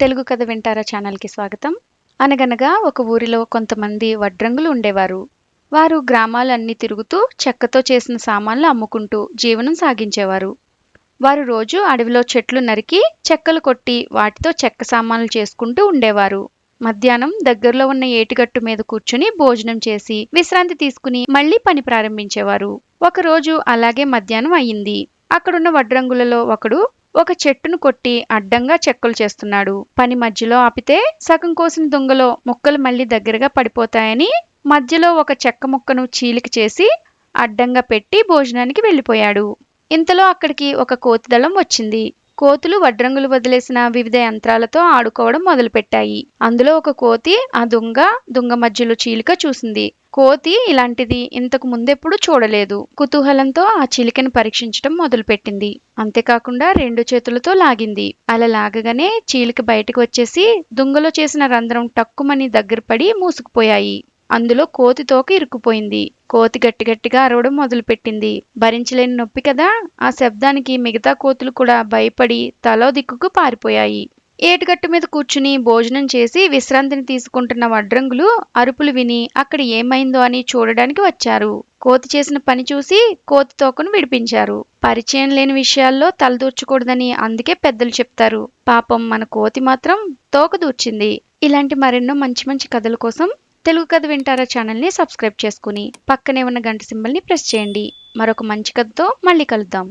తెలుగు కథ వింటారా ఛానల్కి స్వాగతం. అనగనగా ఒక ఊరిలో కొంతమంది వడ్రంగులు ఉండేవారు. వారు గ్రామాలన్నీ తిరుగుతూ చెక్కతో చేసిన సామాన్లు అమ్ముకుంటూ జీవనం సాగించేవారు. వారు రోజు అడవిలో చెట్లు నరికి చెక్కలు కొట్టి వాటితో చెక్క సామాన్లు చేసుకుంటూ ఉండేవారు. మధ్యాహ్నం దగ్గరలో ఉన్న ఏటిగట్టు మీద కూర్చుని భోజనం చేసి విశ్రాంతి తీసుకుని మళ్ళీ పని ప్రారంభించేవారు. ఒకరోజు అలాగే మధ్యాహ్నం అయ్యింది. అక్కడున్న వడ్రంగులలో ఒకడు ఒక చెట్టును కొట్టి అడ్డంగా చెక్కలు చేస్తున్నాడు. పని మధ్యలో ఆపితే సగం కోసిన దుంగలో ముక్కలు మళ్ళీ దగ్గరగా పడిపోతాయని మధ్యలో ఒక చెక్క ముక్కను చీలిక చేసి అడ్డంగా పెట్టి భోజనానికి వెళ్ళిపోయాడు. ఇంతలో అక్కడికి ఒక కోతిదళం వచ్చింది. కోతులు వడ్రంగులు వదిలేసిన వివిధ యంత్రాలతో ఆడుకోవడం మొదలుపెట్టాయి. అందులో ఒక కోతి ఆ దుంగ దుంగ మధ్యలో చీలిక చూసింది. కోతి ఇలాంటిది ఇంతకు ముందెప్పుడు చూడలేదు. కుతూహలంతో ఆ చిలికను పరీక్షించడం మొదలుపెట్టింది. అంతేకాకుండా రెండు చేతులతో లాగింది. అలా లాగగానే చీలిక బయటకు వచ్చేసి దుంగలో చేసిన రంధ్రం టక్కుమని దగ్గర పడి మూసుకుపోయాయి. అందులో కోతి తోక ఇరుక్కుపోయింది. కోతి గట్టి గట్టిగా అరవడం మొదలుపెట్టింది. భరించలేని నొప్పి కదా? ఆ శబ్దానికి మిగతా కోతులు కూడా భయపడి తలో దిక్కుకు పారిపోయాయి. ఏటుగట్టు మీద కూర్చుని భోజనం చేసి విశ్రాంతిని తీసుకుంటున్న వడ్రంగులు అరుపులు విని అక్కడ ఏమైందో అని చూడడానికి వచ్చారు. కోతి చేసిన పని చూసి కోతి తోకను విడిపించారు. పరిచయం లేని విషయాల్లో తలదూర్చకూడదని అందుకే పెద్దలు చెప్తారు. పాపం మన కోతి మాత్రం తోక దూర్చింది. ఇలాంటి మరెన్నో మంచి మంచి కథల కోసం తెలుగు కథ వింటారా ఛానల్ని సబ్స్క్రైబ్ చేసుకుని పక్కనే ఉన్న గంట సింబల్ని ప్రెస్ చేయండి. మరొక మంచి కథతో మళ్ళీ కలుద్దాం.